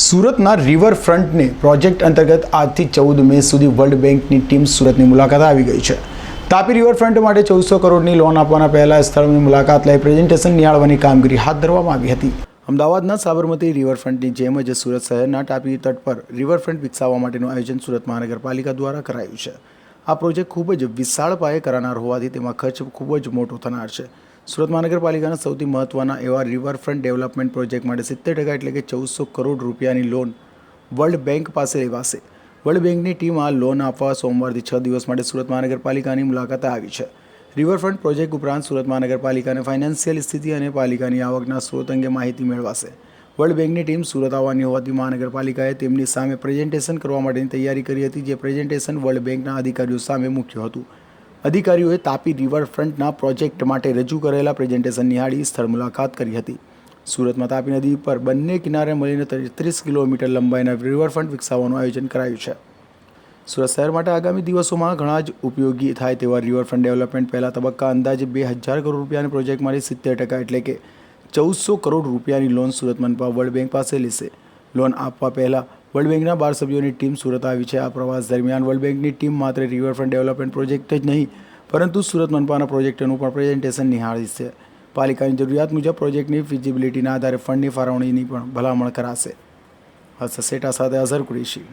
સુરતના રિવરફ્રન્ટને પ્રોજેક્ટ અંતર્ગત આજથી ચૌદ મે સુધી વર્લ્ડ બેંકની ટીમ સુરતની મુલાકાત આવી ગઈ છે. તાપી રિવરફ્રન્ટ માટે ચૌદસો કરોડની લોન આપવાના પહેલા સ્થળની મુલાકાત લઈ પ્રેઝન્ટેશન નિહાળવાની કામગીરી હાથ ધરવામાં આવી હતી. અમદાવાદના સાબરમતી રિવરફ્રન્ટની જેમ જ સુરત શહેરના તાપી તટ પર રિવરફ્રન્ટ વિકસાવવા માટેનું આયોજન સુરત મહાનગરપાલિકા દ્વારા કરાયું છે. આ પ્રોજેક્ટ ખૂબ જ વિશાળ પાયે કરાનાર હોવાથી તેમાં ખર્ચ ખૂબ જ મોટો થનાર છે. સુરત મહાનગરપાલિકાના સૌથી મહત્ત્વના એવા રિવરફ્રન્ટ ડેવલપમેન્ટ પ્રોજેક્ટ માટે સિત્તેર ટકા એટલે કે ચૌદસો કરોડ રૂપિયાની લોન વર્લ્ડ બેંક પાસે લેવાશે વર્લ્ડ બેંકની ટીમ આ લોન આપવા સોમવારથી છ દિવસ માટે સુરત મહાનગરપાલિકાની મુલાકાતે આવી છે. રિવરફ્રન્ટ પ્રોજેક્ટ ઉપરાંત સુરત મહાનગરપાલિકાને ફાઇનાન્શિયલ સ્થિતિ અને પાલિકાની આવકના સ્ત્રોત અંગે માહિતી મેળવાશે. વર્લ્ડ બેંકની ટીમ સુરત આવવાની હોવાથી મહાનગરપાલિકાએ તેમની સામે પ્રેઝન્ટેશન કરવા માટેની તૈયારી કરી હતી, જે પ્રેઝન્ટેશન વર્લ્ડ બેંકના અધિકારીઓ સામે મૂક્યું હતું. અધિકારીઓએ તાપી રિવરફ્રન્ટના પ્રોજેક્ટ માટે રજૂ કરેલા પ્રેઝન્ટેશન નિહાળી સ્થળ મુલાકાત કરી હતી. સુરતમાં તાપી નદી પર બંને કિનારે મળીને ત્રીસ કિલોમીટર લંબાઈના રિવરફ્રન્ટ વિકસાવવાનું આયોજન કરાયું છે. સુરત શહેર માટે આગામી દિવસોમાં ઘણા જ ઉપયોગી થાય તેવા રિવરફ્રન્ટ ડેવલપમેન્ટ પહેલા તબક્કા અંદાજે બે હજાર કરોડ રૂપિયાના પ્રોજેક્ટમાંથી સિત્તેર ટકા એટલે કે ચૌદસો કરોડ રૂપિયાની લોન સુરત મનપા વર્લ્ડ બેંક પાસે લેશે. લોન આપવા પહેલાં વર્લ્ડ બેંકના બાર સભ્યોની ટીમ સુરત આવી છે. આ પ્રવાસ દરમિયાન વર્લ્ડ બેંકની ટીમ માત્ર રિવરફ્રન્ટ ડેવલપમેન્ટ પ્રોજેક્ટ જ નહીં, પરંતુ સુરત મનપાના પ્રોજેક્ટનું પણ પ્રેઝન્ટેશન નિહાળી છે. પાલિકાની જરૂરિયાત મુજબ પ્રોજેક્ટની ફિઝિબિલિટીના આધારે ફંડની ફાળવણીની પણ ભલામણ કરાશે. હર્ષ સેટા સાથે અઝર કુરેશી.